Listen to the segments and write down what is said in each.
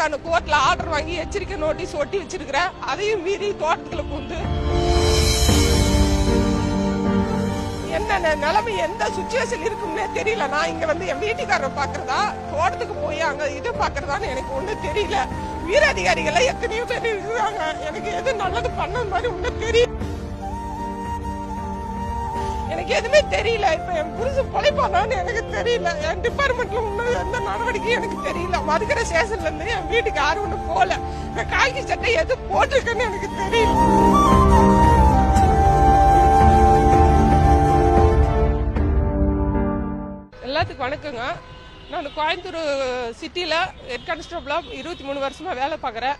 நான் கோர்ட்ல ஆர்டர் வாங்கி எச்சரிக்கை நோட்டீஸ் ஒட்டி வச்சிருக்கிறேன். அதையும் மீறி தோட்டத்துல பூந்து என்ன நிலைமை எந்த சுச்சுவேஷன் இருக்கும்னே தெரியல. நான் இங்க வந்து என் வீட்டுக்காரரை பாக்குறதா தோட்டத்துக்கு போய் அங்க இது பாக்குறதான்னு எனக்கு ஒண்ணும் தெரியல. உயர் அதிகாரிகள் எத்தனையோ பேர் இருக்கிறாங்க எனக்கு எது நல்லது பண்ண மாதிரி ஒண்ணு தெரியும் எனக்கு எதுவுமே தெரியல. இப்ப என் புருஷன் பொழைப்பானான்னு எனக்கு தெரியல. என் டிபார்ட்மெண்ட்ல ஒண்ணும் எந்த நடவடிக்கையும் எனக்கு தெரியல. மதுக்கரை ஸ்டேஷன்ல இருந்து என் வீட்டுக்கு யாரும் ஒண்ணு போல இந்த காய்கறி சட்டை எது போட்டிருக்கேன்னு எனக்கு தெரியல. எல்லாத்துக்கும் வணக்கங்க. நான் கோயம்புத்தூர் சிட்டியில் ஹெட் கான்ஸ்டபிளாக இருபத்தி மூணு வருஷமாக வேலை பார்க்குறேன்.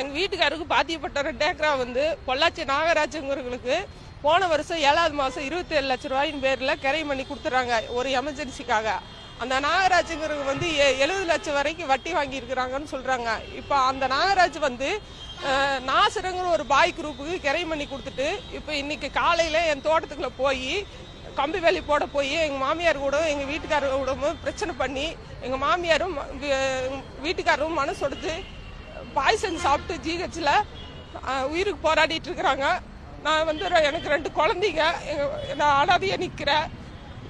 எங்கள் வீட்டுக்காருக்கு பாத்தியப்பட்ட ரெண்டு வந்து பொள்ளாச்சி நாகராஜங்கிறவங்களுக்கு போன வருஷம் ஏழாவது மாதம் இருபத்தேழு லட்ச ரூபாயின் பேரில் கிரை பண்ணி கொடுத்துறாங்க ஒரு எமர்ஜென்சிக்காக அந்த நாகராஜுங்கிறது வந்து எ- எழுபது லட்சம் வரைக்கும் வட்டி வாங்கியிருக்கிறாங்கன்னு சொல்கிறாங்க இப்போ அந்த நாகராஜ் வந்து நாசரங்கிற ஒரு பாய் குரூப்புக்கு கிரை பண்ணி கொடுத்துட்டு இப்போ இன்னைக்கு காலையில் என் தோட்டத்துக்குள்ள போய் கம்பி வேலி போட போய் எங்கள் மாமியார் கூட எங்கள் வீட்டுக்காரர் கூடவும் பிரச்சனை பண்ணி எங்கள் மாமியாரும் வீட்டுக்காரரும் மனசு கொடுத்து பாய்சன் சாப்பிட்டு ஜிஹெச்சில் உயிருக்கு போராடிட்டு இருக்கிறாங்க. நான் வந்து எனக்கு ரெண்டு குழந்தைங்க. நான் அனாதையாக நிற்கிறேன்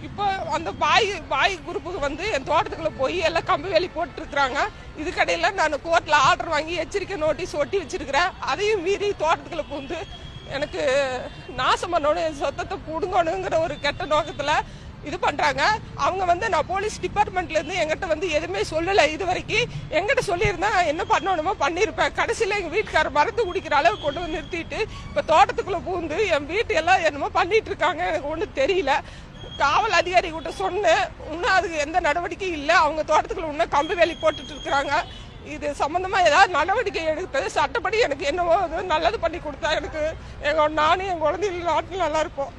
இப்போ அந்த பாய் பாய் குரூப்புக்கு வந்து என் தோட்டத்துக்குள்ள போய் எல்லாம் கம்பி வேலி போட்டுருக்குறாங்க. இதுக்கடையில் நான் கோர்ட்டில் ஆர்டர் வாங்கி எச்சரிக்கை நோட்டீஸ் ஒட்டி வச்சிருக்கிறேன். அதையும் மீறி தோட்டத்துக்குள்ள பூந்து எனக்கு நாசம் பண்ணணும் என் சொத்தத்தை பிடுங்கணுங்கிற ஒரு கெட்ட நோக்கத்தில் இது பண்றாங்க. அவங்க வந்து நான் போலீஸ் டிபார்ட்மெண்ட்ல இருந்து எங்கிட்ட வந்து எதுவுமே சொல்லல. இது வரைக்கும் எங்கிட்ட சொல்லியிருந்தா என்ன பண்ணணுமோ பண்ணியிருப்பேன் கடைசியில எங்க வீட்டுக்காரர் மருந்து குடிக்கிற அளவுக்கு கொண்டு வந்து நிறுத்திட்டு இப்ப தோட்டத்துக்குள்ள பூந்து என் வீட்டு எல்லாம் என்னமோ பண்ணிட்டு இருக்காங்க எனக்கு ஒன்றும் தெரியல. காவல் அதிகாரி கிட்ட சொன்னேன். இன்னும் அதுக்கு எந்த நடவடிக்கையும் இல்லை. அவங்க தோட்டத்துக்குள்ள இன்னும் கம்பு வேலி போட்டுட்டு இருக்கிறாங்க. இது சம்பந்தமா ஏதாவது நடவடிக்கை எடுத்தது சட்டப்படி எனக்கு என்னவோ அது நல்லது பண்ணி கொடுத்தா எனக்கு எங்க நானும் என் குழந்தைகள் நாட்டில் நல்லா இருப்போம்.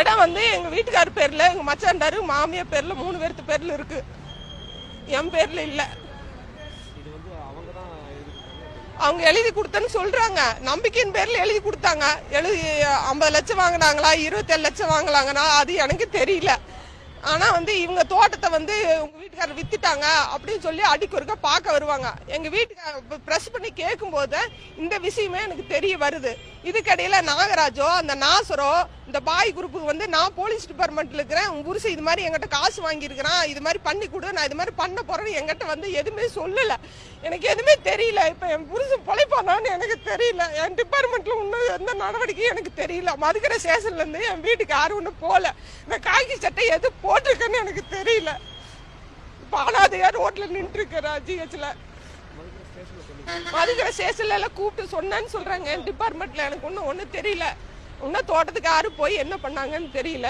இடம் வந்து எங்கள் வீட்டுக்கார் பேரில் எங்கள் மச்சாண்டாரு மாமியார் பேரில் மூணு பேர்த்து பேரில் இருக்கு. என் பேரில் இல்லை. அவங்க எழுதி கொடுத்தேன்னு சொல்கிறாங்க நம்பிக்கையின் பேரில் எழுதி கொடுத்தாங்க. எழுதி ஐம்பது லட்சம் வாங்கினாங்களா இருபத்தேழு லட்சம் வாங்கினாங்கன்னா அது எனக்கு தெரியல. ஆனா வந்து இவங்க தோட்டத்தை வந்து உங்க வீட்டுக்காரர் வித்துட்டாங்க அப்படின்னு சொல்லி அடிக்கு ஒருக்க பார்க்க வருவாங்க. எங்க வீட்டுக்கார பிரஸ் பண்ணி கேட்கும் போது இந்த விஷயமே எனக்கு தெரிய வருது. இதுக்கடையில நாகராஜோ அந்த நாசரோ இந்த பாய் குரூப்புக்கு வந்து நான் போலீஸ் டிபார்ட்மெண்ட்ல இருக்கிறேன் உங்க புருஷன் இது மாதிரி எங்கிட்ட காசு வாங்கியிருக்கிறான் இது மாதிரி பண்ணி கொடு நான் இது மாதிரி பண்ண போறேன்னு எங்கிட்ட வந்து எதுவுமே சொல்லல. எனக்கு எதுவுமே தெரியல. இப்ப என் புருஷன் பொழைப்பானான்னு எனக்கு தெரியல. என் டிபார்ட்மெண்ட்ல இன்னும் எந்த நடவடிக்கையும் எனக்கு தெரியல. மதுக்கிற ஸ்டேஷன்ல இருந்து என் வீட்டுக்கு யாரும் ஒன்றும் போல. இந்த காய்கறி சட்டை எது போட்டிருக்கேன்னு எனக்கு தெரியல. இப்ப அனாதையா ரோட்ல நின்று இருக்கிறா ஜிஹெச்ல மதுக்கரை ஸ்டேஷன்ல எல்லாம் கூப்பிட்டு சொன்னேன்னு சொல்றாங்க. என் டிபார்ட்மெண்ட்ல எனக்கு ஒன்றும் ஒன்றும் தெரியல. இன்னும் தோட்டத்துக்கு யாரும் போய் என்ன பண்ணாங்கன்னு தெரியல.